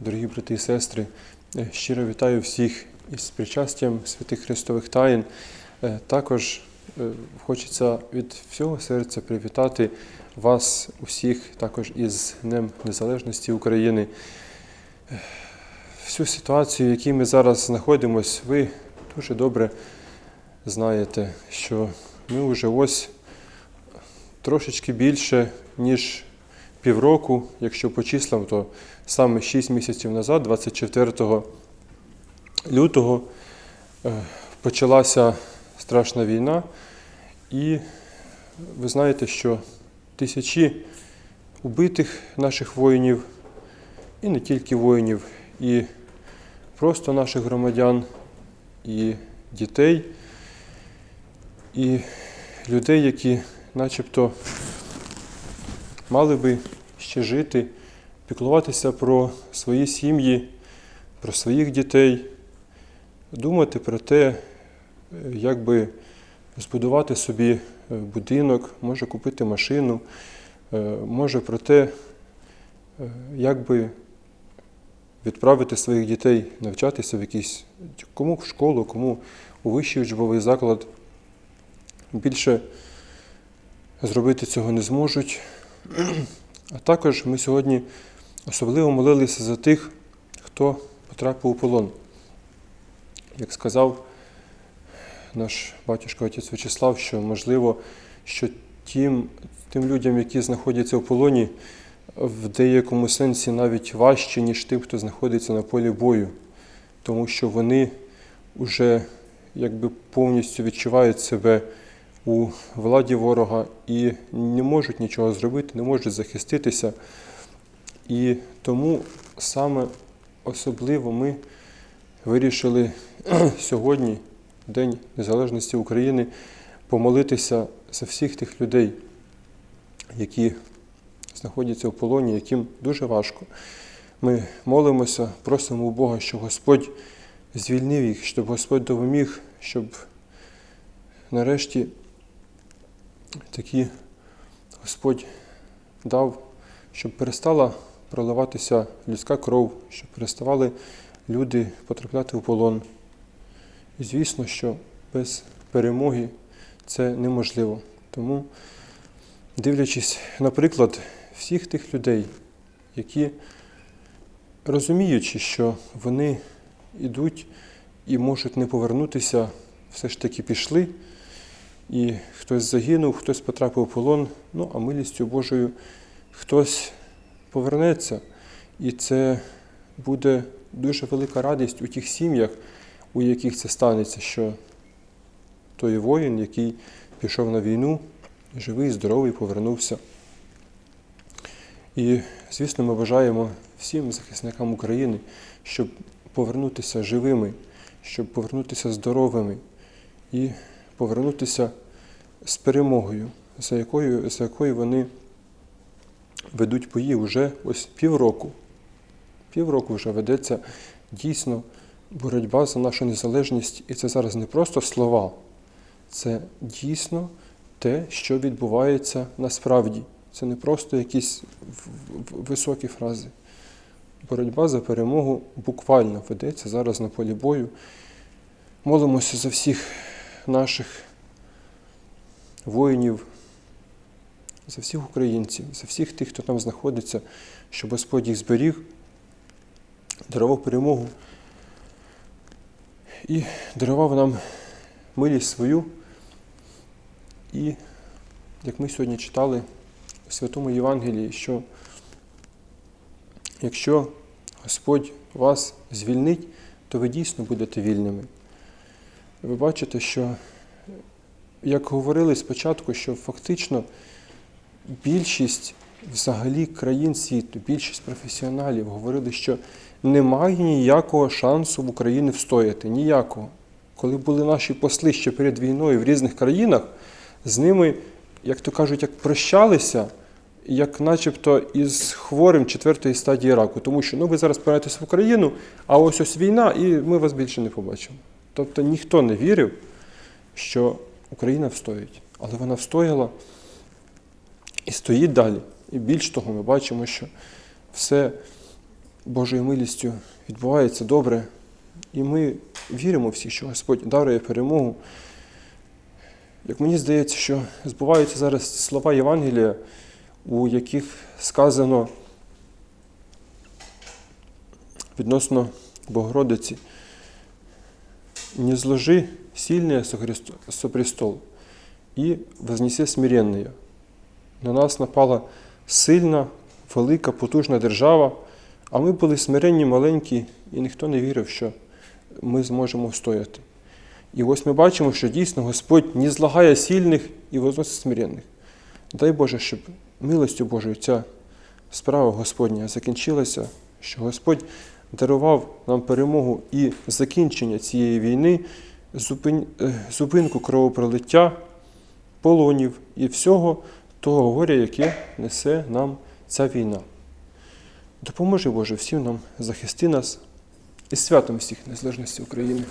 Дорогі брати і сестри, е, щиро вітаю всіх із причастям святих Христових таїн. Е, Також е, хочеться від всього серця привітати вас усіх, також із Днем Незалежності України. Всю ситуацію, в якій ми зараз знаходимося, ви дуже добре знаєте, що ми вже ось трошечки більше, ніж півроку, якщо по числам, то саме 6 місяців назад, 24 лютого, е, почалася страшна війна, і ви знаєте, що тисячі убитих наших воїнів, і не тільки воїнів, і просто наших громадян, і дітей, і людей, які начебто мали би ще жити, піклуватися про свої сім'ї, про своїх дітей, думати про те, е, як би збудувати собі е, будинок, може купити машину, е, може про те, як би відправити своїх дітей навчатися в якийсь кому в школу, кому у вищий учбовий заклад. Більше зробити цього не зможуть. А також ми сьогодні особливо молилися за тих, хто потрапив у полон. Як сказав наш батюшка отець Вячеслав, що можливо, що тим, тим людям, які знаходяться в полоні, в деякому сенсі навіть важче, ніж тим, хто знаходиться на полі бою, тому що вони вже якби повністю відчувають себе у владі ворога і не можуть нічого зробити, не можуть захиститися. І тому саме особливо ми вирішили сьогодні, День Незалежності України, помолитися за всіх тих людей, які знаходяться в полоні, яким дуже важко. Ми молимося, просимо у Бога, щоб Господь звільнив їх, щоб Господь допоміг, щоб нарешті такі Господь дав, щоб перестала проливатися людська кров, щоб переставали люди потрапляти у полон. І звісно, що без перемоги це неможливо. Тому, дивлячись, наприклад, всіх тих людей, які розуміючи, що вони йдуть і можуть не повернутися, все ж таки пішли. І хтось загинув, хтось потрапив у полон, ну а милістю Божою хтось повернеться. І це буде дуже велика радість у тих сім'ях, у яких це станеться, що той воїн, який пішов на війну, живий, здоровий, повернувся. І, звісно, ми бажаємо всім захисникам України, щоб повернутися живими, щоб повернутися здоровими і повернутися з перемогою, за якою, за якою вони ведуть бої вже ось півроку. Півроку вже ведеться дійсно боротьба за нашу незалежність. І це зараз не просто слова, це дійсно те, що відбувається насправді. Це не просто якісь високі фрази. Боротьба за перемогу буквально ведеться зараз на полі бою. Молимося за всіх наших воїнів, за всіх українців, за всіх тих, хто там знаходиться, щоб Господь їх зберіг, дарував перемогу і дарував нам милість свою. І, як ми сьогодні читали у Святому Євангелії, що якщо Господь вас звільнить, то ви дійсно будете вільними. Ви бачите, що, як говорили спочатку, що фактично більшість взагалі країн світу, більшість професіоналів говорили, що немає ніякого шансу в Україні встояти. Ніякого. Коли були наші посли ще перед війною в різних країнах, з ними, як то кажуть, як прощалися, як начебто із хворим четвертої стадії раку. Тому що ну, ви зараз повернетесь в Україну, а ось ось війна, і ми вас більше не побачимо. Тобто ніхто не вірив, що Україна встоїть. Але вона встояла і стоїть далі. І більш того, ми бачимо, що все Божою милістю відбувається добре, і ми віримо всі, що Господь дарує перемогу. Як мені здається, що збуваються зараз слова Євангелія, у яких сказано відносно Богородиці, не зложи сильное со, Христо- со престол і вознеси смиренные. На нас напала сильна, велика, потужна держава, а ми були смиренні, маленькі, і ніхто не вірив, що ми зможемо встояти. І ось ми бачимо, що дійсно Господь не злагає сильних і возносить смиренних. Дай Боже, щоб милостю Божою ця справа Господня закінчилася, що Господь дарував нам перемогу і закінчення цієї війни, е, зупинку кровопролиття, полонів і всього того горя, яке несе нам ця війна. Допоможи Боже всім нам захисти нас і святом всіх незалежності України.